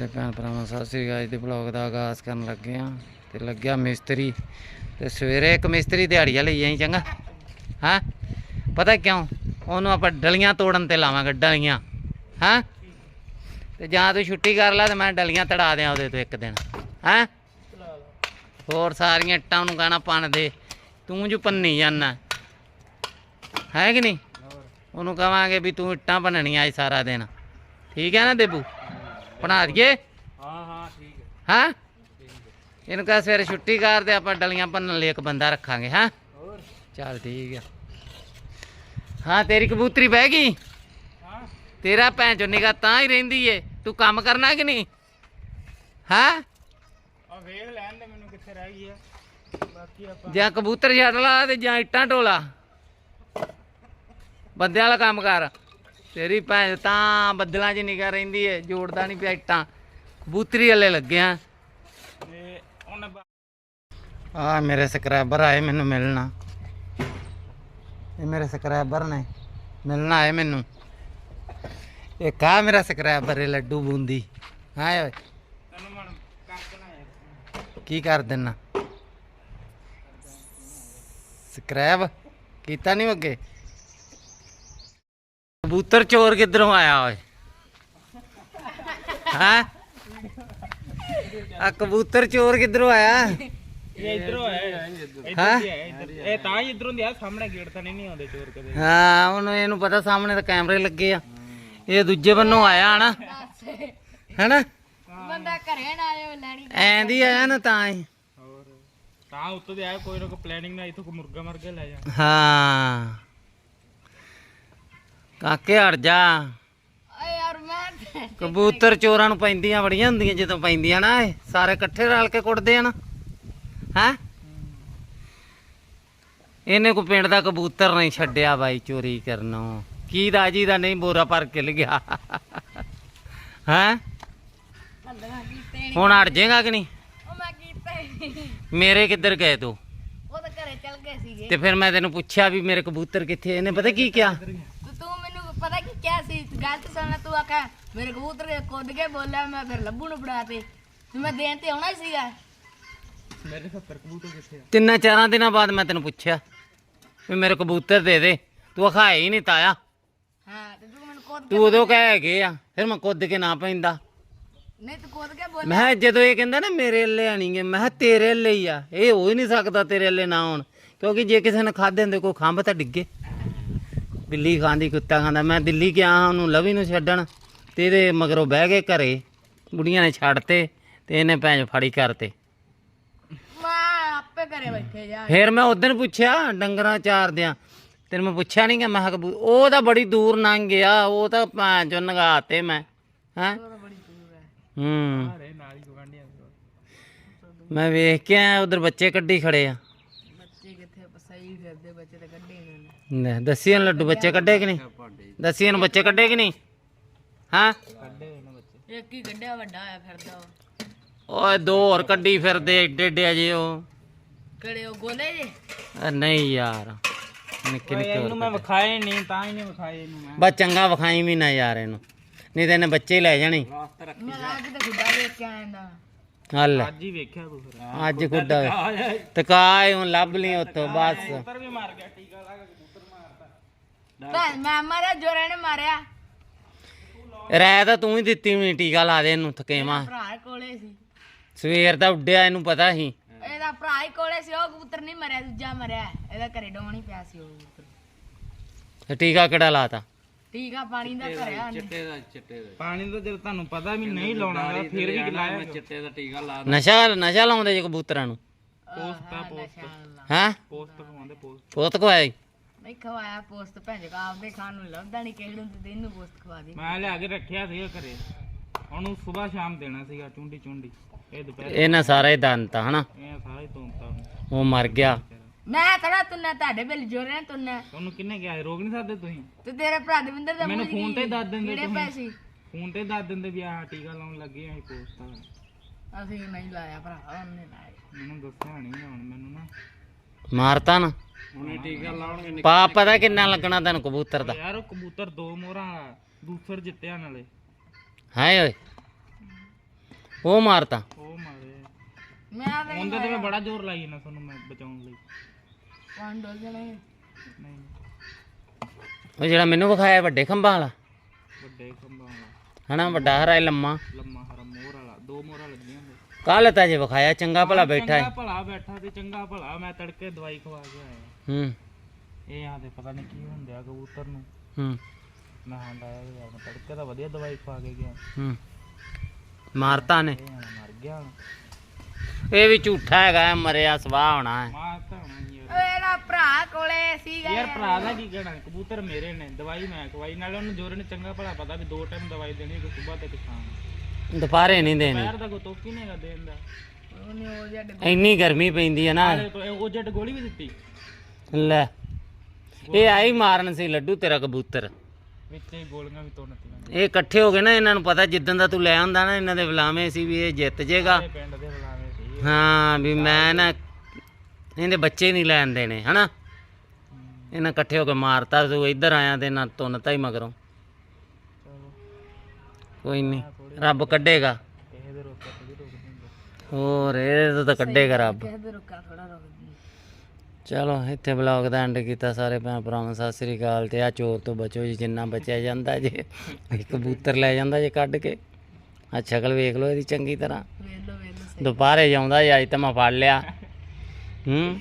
ਮੇਰੇ ਭੈਣ ਭਰਾਵਾਂ ਸਤਿ ਸ੍ਰੀ ਅਕਾਲ ਦੇ ਬਲੌਗ ਦਾ ਆਗਾਜ਼ ਕਰਨ ਲੱਗੇ ਆ ਤੇ ਲੱਗਿਆ ਮਿਸਤਰੀ। ਤੇ ਸਵੇਰੇ ਇੱਕ ਮਿਸਤਰੀ ਦਿਹਾੜੀਆ ਲਈ ਆਈ ਚੰਗਾ। ਹਾਂ? ਪਤਾ ਕਿਉਂ? ਉਹਨੂੰ ਆਪਾਂ ਡਲੀਆਂ ਤੋੜਨ ਤੇ ਲਾਵਾਂਗੇ ਡਲੀਆਂ। ਹਾਂ? ਤੇ ਜਾਂ ਤੂੰ ਛੁੱਟੀ ਕਰ ਲੈ ਤੇ ਮੈਂ ਡਲੀਆਂ ਤੜਾ ਦਿਆਂ ਉਹਦੇ ਤੋਂ ਇੱਕ ਦਿਨ। ਹਾਂ? ਹੋਰ ਸਾਰੀਆਂ ਇੱਟਾਂ ਨੂੰ ਕਹਿਣਾ ਪਣ ਦੇ। ਤੂੰ ਜੂ ਪੰਨੀ ਜਾਨਾ। ਹੈ ਕਿ ਨਹੀਂ? ਉਹਨੂੰ ਕਵਾਂਗੇ ਵੀ ਤੂੰ ਇੱਟਾਂ ਭੰਨਣੀਆਂ ਅੱਜ ਸਾਰਾ ਦਿਨ। ਠੀਕ ਹੈ ਨਾ ਦੇਬੂ? ਬਣਾ ਦਈਏ? ਹਾਂ ਹਾਂ ਠੀਕ ਹੈ। ਹਾਂ? ਇਹਨੂੰ ਕਹ ਸਵੇਰੇ ਛੁੱਟੀ ਕਰ ਦੇ ਆਪਾਂ ਡਲੀਆਂ ਭੰਨਣ ਲਈ ਇੱਕ ਬੰਦਾ ਰੱਖਾਂਗੇ ਹਾਂ? ਹੋਰ? ਚੱਲ ਠੀਕ ਆ। ਹਾਂ ਤੇਰੀ ਕਬੂਤਰੀ ਬਹਿ ਗਈ? ਹਾਂ। ਤੇਰਾ ਭੈਣ ਚੋ ਨਿਗਾ ਤਾਂ ਹੀ ਰਹਿੰਦੀ ਏ। ਤੂੰ ਕੰਮ ਕਰਨਾ ਕਿ ਨਹੀਂ? ਹਾਂ? ਆ ਵੇਖ ਲੈਣ ਦੇ ਮੈਨੂੰ ਕਿੱਥੇ ਰਹਿ ਗਈ ਆ। ਬਾਕੀ ਆਪਾਂ ਜਾਂ ਕਬੂਤਰ ਛੱਡ ਲਾ ਤੇ ਜਾਂ ਇੱਟਾਂ ਢੋਲਾ ਬੰਦੇ ਵਾਲਾ ਕੰਮ ਕਰ। ਤੇਰੀ ਭੈਣ ਤਾਂ ਬੱਦਲਾਂ 'ਚ ਨਿਗਾ ਰਹਿੰਦੀ ਏ ਜੋੜਦਾ ਨਹੀਂ ਪਿਆ ਇੱਟਾਂ। ਕਬੂਤਰੀ ਵਾਲੇ ਲੱਗਿਆ ਤੇ ਉਹਨੇ ਆ ਮੇਰੇ ਸਕ੍ਰੈਬਰ ਆਏ ਮੈਨੂੰ ਮਿਲਣਾ। ਇਹ ਮੇਰੇ ਸਕ੍ਰੈਬਰ ਨੇ ਮਿਲਣਾ ਆਏ ਮੈਨੂੰ। ਇਹ ਕਾ ਮੇਰਾ ਸਕ੍ਰੈਬਰ ਹੈ ਲੱਡੂ ਬੂੰਦੀ। ਹਾਂ ਓਏ। ਕੀ ਕਰ ਦੇਣਾ ਸਕ੍ਰੈਬ ਕੀਤਾ ਨਹੀਂ ਅੱਗੇ? ਕਬੂਤਰ ਚੋਰ ਕਿੱਧਰੋਂ ਆਇਆ ਓਏ? ਹਾਂ? ਆ ਕਬੂਤਰ ਚੋਰ ਕਿੱਧਰੋਂ ਆਇਆ? ਇਹ ਇਧਰੋਂ ਆਇਆ ਹਾਂ? ਇਹ ਤਾਂ ਹੀ ਇਧਰੋਂ ਦੀ ਆ ਸਾਹਮਣੇ ਗੇਟ ਤਾਂ ਨਹੀਂ ਨਹੀਂ ਆਉਂਦੇ ਚੋਰ ਕਦੇ। ਹਾਂ ਉਹਨੂੰ ਇਹਨੂੰ ਪਤਾ ਸਾਹਮਣੇ ਤਾਂ ਕੈਮਰੇ ਲੱਗੇ ਆ। ਇਹ ਦੂਜੇ ਬੰਨੋਂ ਆਇਆ ਹਨਾ? ਹੈਨਾ? ਬੰਦਾ ਘਰੇ ਨਾ ਆਏ ਲੈਣੀ ਐਂ ਦੀ ਆਇਆ ਨਾ ਤਾਂ ਹੀ। ਹੋਰ ਤਾਂ ਉੱਤੋਂ ਦੇ ਆਇਆ ਕੋਈ ਨਾ ਕੋਈ ਪਲੈਨਿੰਗ ਨਾਲ ਇਥੋਂ ਕੋ ਮੁਰਗਾ ਮਰ ਕੇ ਲੈ ਜਾ। ਹਾਂ। ਕਾਕੇ ਹਟ ਜਾ। ਓਏ ਯਾਰ ਮੈਂ ਕਬੂਤਰ ਚੋਰਾਂ ਨੂੰ ਪੈਂਦੀਆਂ ਬੜੀਆਂ ਹੁੰਦੀਆਂ ਜਦੋਂ ਪੈਂਦੀਆਂ ਨਾ ਇਹ ਸਾਰੇ ਇਕੱਠੇ ਰਲ ਕੇ ਕੁੱਟਦੇ ਆ ਨਾ। ਹੈ? ਇਹਨੇ ਕੋ ਪਿੰਡ ਦਾ ਕਬੂਤਰ ਨਹੀਂ ਛੱਡਿਆ ਬਾਈ ਚੋਰੀ ਕਰਨੋਂ। ਕੀ ਦਾ ਜੀ ਦਾ ਨਹੀਂ ਬੋਰਾ ਭਰ ਕੇ ਲਿਆ। ਹੈ। ਹੁਣ ਅੜ ਜਾਏਗਾ ਕਿ ਨਹੀਂ? ਉਹ ਮੈਂ ਕੀਤੇ। ਮੇਰੇ ਕਿੱਧਰ ਗਏ ਤੂੰ? ਉਹ ਤਾਂ ਘਰੇ ਚਲ ਗਏ ਸੀਗੇ। ਤੇ ਫਿਰ ਮੈਂ ਤੈਨੂੰ ਪੁੱਛਿਆ ਵੀ ਮੇਰੇ ਕਬੂਤਰ ਕਿੱਥੇ ਇਹਨੇ ਪਤਾ ਕੀ ਕਿਹਾ? ਕਿਹਾ ਸੀ ਗੱਲ ਤੇ ਸੁਣ ਤੂੰ ਆਖਿਆ ਮੇਰੇ ਕਬੂਤਰ ਦੇ ਕੁੱਦ ਕੇ ਬੋਲਿਆ ਮੈਂ ਫਿਰ ਲੱਭੂ ਨੂੰ ਫੜਾ ਤੇ ਤੇ ਮੈਂ ਦੇਣ ਤੇ ਆਉਣਾ ਹੀ ਸੀਗਾ। ਮੇਰੇ 70 ਕਬੂਤਰ ਕਿੱਥੇ ਆ? ਤਿੰਨਾਂ ਚਾਰਾਂ ਦਿਨਾਂ ਬਾਅਦ ਮੈਂ ਤੈਨੂੰ ਪੁੱਛਿਆ ਵੀ ਮੇਰੇ ਕਬੂਤਰ ਦੇ ਦੇ। ਤੂੰ ਅਖਾਏ ਹੀ ਨਹੀਂ ਤਾਇਆ। ਹਾਂ ਤੇ ਤੂੰ ਮੈਨੂੰ ਕੁੱਦ ਤੂੰ ਉਦੋਂ ਕਹਿ ਹੈਗੇ ਆ ਫਿਰ ਮੈਂ ਕੁੱਦ ਕੇ ਨਾ ਪੈਂਦਾ। ਨਹੀਂ ਤੂੰ ਕੁੱਦ ਕੇ ਬੋਲ ਮੈਂ ਕਿਹਾ ਜਦੋਂ ਇਹ ਕਹਿੰਦਾ ਨਾ ਮੇਰੇ ਅੱਲੇ ਆਣੀਗੇ ਮੈਂ ਕਿਹਾ ਤੇਰੇ ਹੀ ਆ। ਇਹ ਹੋ ਹੀ ਨਹੀਂ ਸਕਦਾ ਤੇਰੇ ਅੱਲੇ ਨਾ ਹੋਣ ਕਿਉਂਕਿ ਜੇ ਕਿਸੇ ਨੇ ਖਾਦੇ ਹੁੰਦੇ ਕੋਈ ਖੰਭ ਤਾਂ ਡਿੱਗੇ। ਬਿੱਲੀ ਖਾਂਦੀ ਕੁੱਤਾ ਖਾਂਦਾ। ਮੈਂ ਦਿੱਲੀ ਗਿਆ ਹਾਂ ਉਹਨੂੰ ਲਵੀ ਨੂੰ ਛੱਡਣ ਤੇ ਇਹਦੇ ਮਗਰੋਂ ਬਹਿ ਗਏ ਘਰੇ। ਬੁੜੀਆਂ ਨੇ ਛੱਡਤੇ ਤੇ ਇਹਨੇ ਭੈਣ ਫੜੀ ਕਰਤੇ। ਮੈਂ ਆਪੇ ਘਰੇ ਬੈਠੇ ਜਾ ਫਿਰ ਮੈਂ ਉਦੋਂ ਪੁੱਛਿਆ ਡੰਗਰਾਂ ਚਾਰਦਿਆਂ ਤੈਨੂੰ ਮੈਂ ਪੁੱਛਿਆ ਨਹੀਂ ਕਿ ਮੈਂ ਕਿਹਾ ਕਬੂ ਉਹ ਤਾਂ ਬੜੀ ਦੂਰ ਲੰਘ ਗਿਆ ਉਹ ਤਾਂ ਭੈਣ ਚੋ ਨਗਾਤੇ ਮੈਂ ਹੈਂ? ਹੈ। ਮੈਂ ਵੇਖ ਕੇ ਆਇਆ ਉਧਰ ਬੱਚੇ ਕੱਢੀ ਖੜੇ ਆ। ਬੱਚੇ ਕਿੱਥੇ ਸਹੀ ਫਿਰਦੇ ਬੱਚੇ ਤਾਂ ਕੱਢੇ ਨੇ ਲੈ ਦੱਸੀ ਹੁਣ ਲੱਡੂ ਬੱਚੇ ਕੱਢੇ ਕਿ ਨਹੀਂ? ਦੱਸੀ ਹੁਣ ਬੱਚੇ ਕੱਢੇ ਕਿ ਨਹੀਂ? ਹਾਂ? ਕੱਢੇ ਨੇ ਇੱਕ ਹੀ ਕੱਢਿਆ ਵੱਡਾ ਹੋਇਆ ਫਿਰਦਾ ਉਹ। ਓਏ ਦੋ ਹੋਰ ਕੱਢੀ ਫਿਰਦੇ ਏਡੇ ਏਡੇ ਅਜੇ ਉਹ। ਕਿਹੜੇ ਉਹ ਗੋਲੇ ਜੇ? ਅ, ਨਹੀਂ ਯਾਰ ਨਿੱਕੇ ਨਿੱਕੇ ਇਹਨੂੰ ਹੋਰ ਮੈਂ ਵਿਖਾਏ ਨਹੀਂ ਤਾਂ ਹੀ ਨਹੀਂ ਵਿਖਾਏ ਇਹਨੂੰ ਮੈਂ। ਬਸ ਚੰਗਾ ਵਿਖਾਈ ਵੀ ਨਾ ਯਾਰ ਇਹਨੂੰ। ਨਹੀਂ ਤੇ ਇਹਨੇ ਬੱਚੇ ਲੈ ਜਾਣੇ। ਰਾਸਤਾ ਰੱਖ ਮੈਂ ਅੱਜ ਤੇ ਗੁੱਡਾ ਵੇਖ ਕੇ ਆਇਆ ਨਾ। ਹੱਲ। ਅੱਜ ਹੀ ਵੇਖਿਆ ਤੂੰ ਫਿਰ। ਅੱਜ ਗੁੱਡਾ ਤੇ ਕਾਏ ਹੁਣ ਲੱਭ ਲਈ ਉੱਥੋਂ ਬਸ। ਕਬੂਤਰ ਵੀ ਮਾਰ ਗਿਆ ਟੀਕਾ ਲਾ ਕੇ। ਕਬੂਤਰ ਮਾਰਤਾ ਭੈਣ ਮੈਂ ਮਾਰਿਆ ਜੋਰੇ ਨੇ ਮਾਰਿਆ। ਰਹਿ ਤਾਂ ਤੂੰ ਹੀ ਦਿੱਤੀ ਵੀ ਟੀਕਾ ਲਾ ਦੇ ਇਹਨੂੰ ਥਕੇਵਾ ਭਰਾ ਕੋਲੇ ਸੀ। ਸਵੇਰ ਦਾ ਉੱਡਿਆ ਇਹਨੂੰ ਪਤਾ ਸੀ। ਇਹਦਾ ਭਰਾ ਹੀ ਕੋਲੇ ਸੀ ਉਹ ਕਬੂਤਰ ਨਹੀਂ ਮਰਿਆ ਦੂਜਾ ਮਰਿਆ। ਇਹਦਾ ਘਰੇ ਡੋਣ ਪਿਆ ਸੀ ਉਹ ਕਬੂਤਰ। ਤੇ ਟੀਕਾ ਕਿਹੜਾ ਲਾਤਾ? ਟੀਕਾ ਪਾਣੀ ਦਾ ਭਰਿਆ ਉਹਨੇ ਪਾਣੀ ਦਾ ਜਦ ਤੁਹਾਨੂੰ ਪਤਾ ਵੀ ਨਹੀਂ ਲਾਉਣਾ ਗਾ, ਫਿਰ ਵੀ ਲਾਇਆ ਚਿੱਟੇ ਦਾ ਟੀਕਾ ਲਾ ਨਸ਼ਾ ਨਸ਼ਾ ਲਾਉਂਦੇ ਜੇ ਕਬੂਤਰਾਂ ਨੂੰ? ਪੋਸਟਾ ਪੋਸਟ। ਹਾਂ? ਪੋਸਟ ਖਵਾਉਂਦੇ ਪੋਸਟ। ਪੋਤ ਕਵਾਈ ਨਹੀਂ ਖਵਾਇਆ ਪੋਸਟ ਭੈਣ ਜਗਾ ਆਪਦੇ ਖਾਣ ਨੂੰ ਲੱਭਦਾ ਨਹੀਂ ਕਿਹੜੇ ਨੂੰ ਤੇ ਇਹਨੂੰ ਪੋਸਟ ਖਵਾ ਦੇ। ਮੈਂ ਲਿਆ ਕੇ ਰੱਖਿਆ ਸੀਗਾ ਘਰੇ। ਉਹਨੂੰ ਸਵੇਰ ਸ਼ਾਮ ਦੇਣਾ ਸੀਗਾ ਚੁੰਡੀ ਚੁੰਡੀ। ਇਹ ਦੁਪਹਿਰ ਇਹਨਾਂ ਸਾਰਾ ਹੀ ਦੰਤਾ ਹਨਾ? ਇਹ ਸਾਰਾ ਹੀ ਤੋਂਤਾ ਉਹਨੇ। ਉਹ ਮਰ ਗਿਆ। ਮੈਂ ਤੜਾ ਤੁੰਨਾ ਤੁਹਾਡੇ ਬਿੱਲ ਜੋਰੇ ਨੇ ਤੁੰਨਾ ਉਹਨੂੰ ਕਿੰਨੇ ਕਿਹਾ ਸੀ? ਰੋਕ ਨਹੀਂ ਸਕਦੇ ਤੁਸੀਂ? ਤੇ ਤੇਰੇ ਭਰਾ ਦਵਿੰਦਰ ਦਾ ਮੈਨੂੰ ਫੋਨ ਤੇ? ਦੱਸ ਦਿੰਦੇ ਕਿਹੜੇ ਤੁਸੀਂ। ਪੈਸੇ? ਫੋਨ ਤੇ ਦੱਸ ਦਿੰਦੇ ਵੀ ਆਹ ਟੀਕਾ ਲਾਉਣ ਲੱਗੇ ਆਂ ਪੋਸਟ ਅਸੀਂ ਨਹੀਂ ਲਾਇਆ ਭਰਾ ਉਹਨੇ ਲਾਇਆ। ਮੈਨੂੰ ਦੱਸਿਆ ਨਹੀਂ ਹੁਣ ਮੈਨੂੰ ਨਾ ਮਾਰਤਾ ਨਾ। ਉਹਨੇ ਟੀਕਾ ਲਾਉਣਗੇ ਪਾਪ ਪਤਾ ਕਿੰਨਾ ਲੱਗਣਾ ਤੈਨੂੰ ਕਬੂਤਰ ਦਾ। ਯਾਰ ਉਹ ਕਬੂਤਰ ਦੋ ਮੋਹਰਾਂ ਵਾਲਾ ਦੂਸਰ ਜਿੱਤਿਆ ਨਾਲੇ। ਹੈ ਓਏ। ਉਹ ਮਾਰਤਾ। ਉਹ ਮਾਰੇ। ਮੈਂ ਤਾਂ ਉਹਦੇ ਤੇ ਮੈਂ ਬੜਾ ਜ਼ੋਰ ਲਾਈ ਨਾ ਤੁਹਾਨੂੰ ਮੈਂ ਬਚਾਉਣ ਲਈ। ਪੰਜ ਡੋਲ ਜਣੇ ਨਹੀਂ। ਉਹ ਜਿਹੜਾ ਮੈਨੂੰ ਵਿਖਾਇਆ ਵੱਡੇ ਖੰਭਾਂ ਵਾਲਾ। ਵੱਡੇ ਖੰਭਾਂ ਵਾਲਾ। ਹਨਾ ਵੱਡਾ ਹਰਾ ਇਹ ਲੰਮਾ। ਲੰਮਾ ਹਰਾ ਮੋਹਰ ਵਾਲਾ। ਦੋ ਮੋਹਰਾਂ ਲੱਗੀਆਂ ਕੱਲ ਤਾਂ ਜੇ ਵਿਖਾਇਆ ਚੰਗਾ ਭਲਾ ਬੈਠਾ ਚੰਗਾ ਹੈ ਭਲਾ ਬੈਠਾ ਤੇ ਚੰਗਾ ਭਲਾ ਮੈਂ ਤੜਕੇ ਦਵਾਈ ਖਵਾ ਕੇ ਆਇਆ। ਹੂੰ। ਇਹ ਆ ਤੇ ਪਤਾ ਨਹੀਂ ਕੀ ਹੁੰਦਿਆ ਕਬੂਤਰ ਨੂੰ। ਹੂੰ। ਮੈਂ ਹਾਂ ਡਾਇਆ ਵੀ ਆ ਤੜਕੇ ਤਾਂ ਵਧੀਆ ਦਵਾਈ ਖਵਾ ਕੇ ਗਿਆ। ਹੂੰ। ਮਾਰਤਾ ਨੇ। ਇਹ ਹੁਣ ਮਰ ਗਿਆ ਇਹ ਵੀ ਝੂਠਾ ਹੈਗਾ ਮਰਿਆ ਸਵਾਹ ਹੋਣਾ ਹੈ। ਮਾਰ ਤਾਂ ਹੋਣਾ ਹੀ ਯਾਰ ਓਏ ਇਹਦਾ ਭਰਾ ਕੋਲੇ ਸੀਗਾ ਯਾਰ ਭਰਾ ਦਾ ਕੀ ਕਹਿਣਾ? ਕਬੂਤਰ ਮੇਰੇ ਨੇ ਦਵਾਈ ਮੈਂ ਖਵਾਈ। ਨਾਲੇ ਉਹਨੂੰ ਜੋਰੇ ਨੇ ਚੰਗਾ ਭਲਾ ਪਤਾ ਵੀ ਦੋ ਟਾਈਮ ਦਵਾਈ ਦੇਣੀ ਕਿ ਸਵੇਰ ਤੇ ਸ਼ਾਮ ਦੁਪਹਿਰੇ ਨਹੀਂ ਦੇਣੀ। ਪੈਰ ਦਾ ਕੋਈ ਤੋਕੀ ਨਹੀਂ ਹੈਗਾ ਦੇਣ ਦਾ। ਉਹਨੇ ਉਹ ਜੱਟ ਇੰਨੀ ਗਰਮੀ ਪੈਂਦੀ ਹੈ ਨਾ। ਨਾਲੇ ਤੋਂ ਉਹ ਜੱਟ ਗੋਲੀ ਵੀ ਦਿੱਤੀ। ਲੈ ਇਹ ਆਈ ਮਾਰਨ ਸੀ ਲੱਡੂ ਤੇਰਾ ਕਬੂਤਰ। ਵਿੱਚ ਹੀ ਗੋਲੀਆਂ ਵੀ ਤੋੜਨਤੀਆਂ ਇਹ ਇਕੱਠੇ ਹੋ ਗਏ ਨਾ ਇਹਨਾਂ ਨੂੰ ਪਤਾ ਜਿੱਦਣ ਦਾ ਤੂੰ ਲੈ ਆਉਂਦਾ ਨਾ ਇਹਨਾਂ ਦੇ ਬੁਲਾਵੇਂ ਸੀ ਵੀ ਇਹ ਜਿੱਤ ਜੇਗਾ ਸਾਰੇ ਪਿੰਡ ਦੇ ਬੁਲਾਵੇ ਸੀ। ਹਾਂ ਵੀ ਮੈਂ ਨਾ ਇਹਦੇ ਬੱਚੇ ਨਹੀਂ ਲੈਣ ਦੇਣੇ ਹਨਾ? ਇਹਨਾਂ ਇਕੱਠੇ ਹੋ ਕੇ ਮਾਰਤਾ ਤੂੰ ਇੱਧਰ ਆਇਆ ਤੇ ਨਾ ਤੁੰਨਤਾ ਹੀ ਮਗਰੋਂ। ਚਲੋ। ਕੋਈ ਨਹੀਂ। ਰੱਬ ਕੱਢੇਗਾ। ਕਿਸੇ ਦੇ ਰੋਕੇ ਤੇ ਵੀ ਰੋਕ ਦਿੰਦੇ ਹੋਰ ਇਹ ਤਾਂ ਕੱਢੇਗਾ ਰੱਬ। ਚਲੋ ਇੱਥੇ ਬਲੌਗ ਦਾ ਐਂਡ ਕੀਤਾ ਸਾਰੇ ਭੈਣ ਭਰਾਵਾਂ ਸਤਿ ਸ੍ਰੀ ਅਕਾਲ ਤੇ ਆ ਚੋਰ ਤੋਂ ਬਚੋ ਜੀ ਜਿੰਨਾ ਬਚਿਆ ਜਾਂਦਾ ਜੇ। ਇਹ ਕਬੂਤਰ ਲੈ ਜਾਂਦਾ ਜੇ ਕੱਢ ਕੇ। ਆ ਸ਼ਕਲ ਵੇਖ ਲਓ ਇਹਦੀ ਚੰਗੀ ਤਰ੍ਹਾਂ। ਦੁਪਹਿਰੇ ਜਾਉਂਦਾ ਜੇ ਅੱਜ ਤਾਂ ਮੈਂ ਫੜ ਲਿਆ। ਹੂੰ।